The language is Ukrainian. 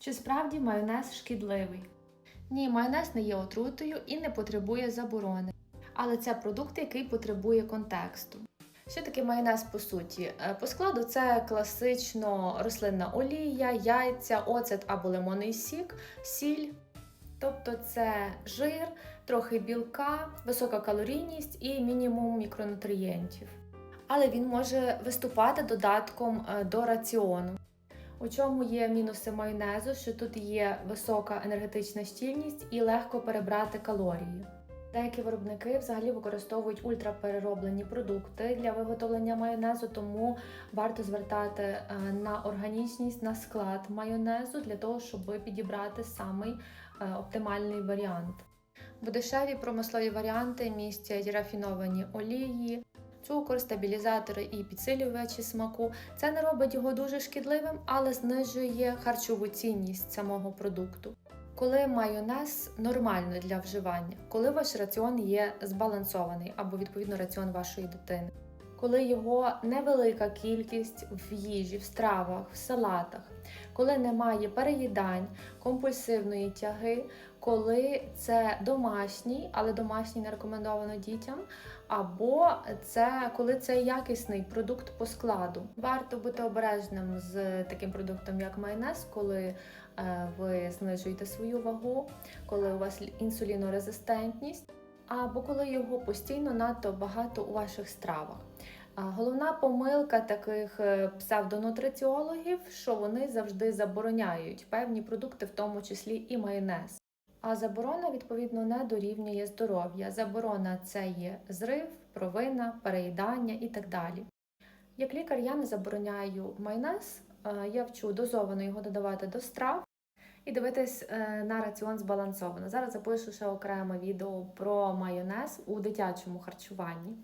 Чи справді майонез шкідливий? Ні, майонез не є отрутою і не потребує заборони. Але це продукт, який потребує контексту. Що таке майонез по суті? Е, По складу це класично рослинна олія, яйця, оцет або лимонний сік, сіль. Тобто це жир, трохи білка, висока калорійність і мінімум мікронутрієнтів. Але він може виступати додатком е, до раціону. У чому є мінуси майонезу, що тут є висока енергетична щільність і легко перебрати калорії. Деякі виробники взагалі використовують ультраперероблені продукти для виготовлення майонезу, тому варто звертати е, на органічність, на склад майонезу для того, щоб підібрати самий е, оптимальний варіант. Бо дешеві промислові варіанти містять рафіновані олії, цукор, стабілізатори і підсилювачі смаку. Це не робить його дуже шкідливим, але знижує харчову цінність самого продукту. Коли майонез нормально для вживання, коли ваш раціон є збалансований або відповідно раціон вашої дитини, коли його невелика кількість в їжі, в стравах, в салатах, коли немає переїдань, компульсивної тяги, коли це домашній, але домашній не рекомендовано дітям, або це коли це якісний продукт по складу. Варто бути обережним з таким продуктом, як майонез, коли е, ви знижуєте свою вагу, коли у вас інсулінорезистентність, або коли його постійно надто багато у ваших стравах. Головна помилка таких е, псевдонутриціологів, що вони завжди забороняють певні продукти, в тому числі і майонез. А заборона, відповідно, не дорівнює здоров'я. Заборона це є зрив, провина, переїдання і так далі. Як лікар я не забороняю майонез, е, я вчу дозовано його додавати до страв і дивитись е, на раціон збалансовано. Зараз запишу ще окреме відео про майонез у дитячому харчуванні.